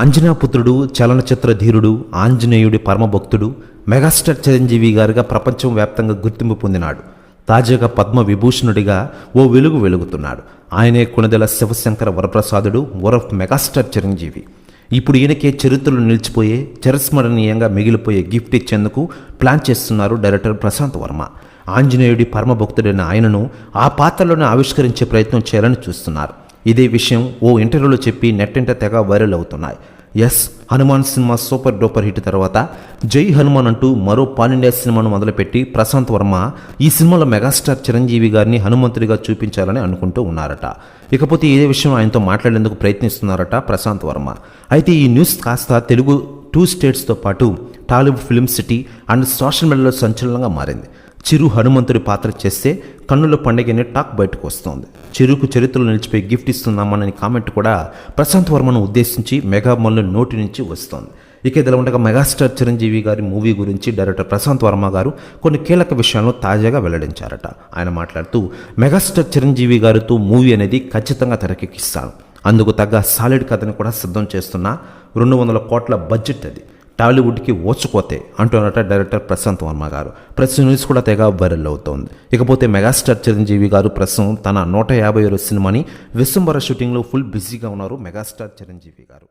అంజనాపుత్రుడు చలనచిత్ర ధీరుడు ఆంజనేయుడి పరమభక్తుడు మెగాస్టార్ చిరంజీవి గారిగా ప్రపంచం వ్యాప్తంగా గుర్తింపు పొందినాడు. తాజాగా పద్మ విభూషణుడిగా ఓ వెలుగు వెలుగుతున్నాడు. ఆయనే కుణదెల శివశంకర వరప్రసాదుడు వరఫ్ మెగాస్టార్ చిరంజీవి. ఇప్పుడు ఈయనకే చరిత్రలో నిలిచిపోయే చిరస్మరణీయంగా మిగిలిపోయే గిఫ్ట్ ఇచ్చేందుకు ప్లాన్ చేస్తున్నారు డైరెక్టర్ ప్రశాంత్ వర్మ. ఆంజనేయుడి పరమభక్తుడైన ఆయనను ఆ పాత్రలోనే ఆవిష్కరించే ప్రయత్నం చేయాలని చూస్తున్నారు. ఇదే విషయం ఓ ఇంటర్వ్యూలో చెప్పి నెట్టింట తెగ వైరల్ అవుతున్నాయి. Yes Hanuman cinema super duper hit తర్వాత జై హనుమాన్ అంటూ మరో పాలిండియా సినిమాను మొదలుపెట్టి ప్రశాంత్ వర్మ ఈ సినిమాలో మెగాస్టార్ చిరంజీవి గారిని హనుమంతుడిగా చూపించాలని అనుకుంటూ ఉన్నారట. ఇకపోతే ఇదే విషయం ఆయనతో మాట్లాడేందుకు ప్రయత్నిస్తున్నారట ప్రశాంత్ వర్మ. అయితే ఈ న్యూస్ కాస్త తెలుగు టూ స్టేట్స్తో పాటు Tollywood film city and social మీడియాలో సంచలనంగా మారింది. చిరు హనుమంతుడి పాత్ర చేస్తే కన్నుల పండుగనే టాక్ బయటకు వస్తోంది. చిరుకు చరిత్రలో నిలిచిపోయి గిఫ్ట్ ఇస్తున్నామని కామెంట్ కూడా ప్రశాంత్ వర్మను ఉద్దేశించి మెగామల్లు నోటి నుంచి వస్తోంది. ఇక ఇదిలా ఉండగా మెగాస్టార్ చిరంజీవి గారి మూవీ గురించి డైరెక్టర్ ప్రశాంత్ వర్మ గారు కొన్ని కీలక విషయాలను తాజాగా వెల్లడించారట. ఆయన మాట్లాడుతూ మెగాస్టార్ చిరంజీవి గారితో మూవీ అనేది ఖచ్చితంగా తెరకెక్కిస్తాను. అందుకు తగ్గ సాలిడ్ కథని కూడా సిద్ధం చేస్తున్న రెండు వందల కోట్ల బడ్జెట్ అది. టాలీవుడ్కి ఓచుకోతే అంటున్నట డైరెక్టర్ ప్రశాంత్ వర్మ గారు. ప్రస్తుతం న్యూస్ కూడా తెగ వైరల్ అవుతోంది. ఇకపోతే మెగాస్టార్ చిరంజీవి గారు ప్రస్తుతం తన నూట యాభై సినిమాని విశ్వంబర షూటింగ్లో ఫుల్ బిజీగా ఉన్నారు మెగాస్టార్ చిరంజీవి గారు.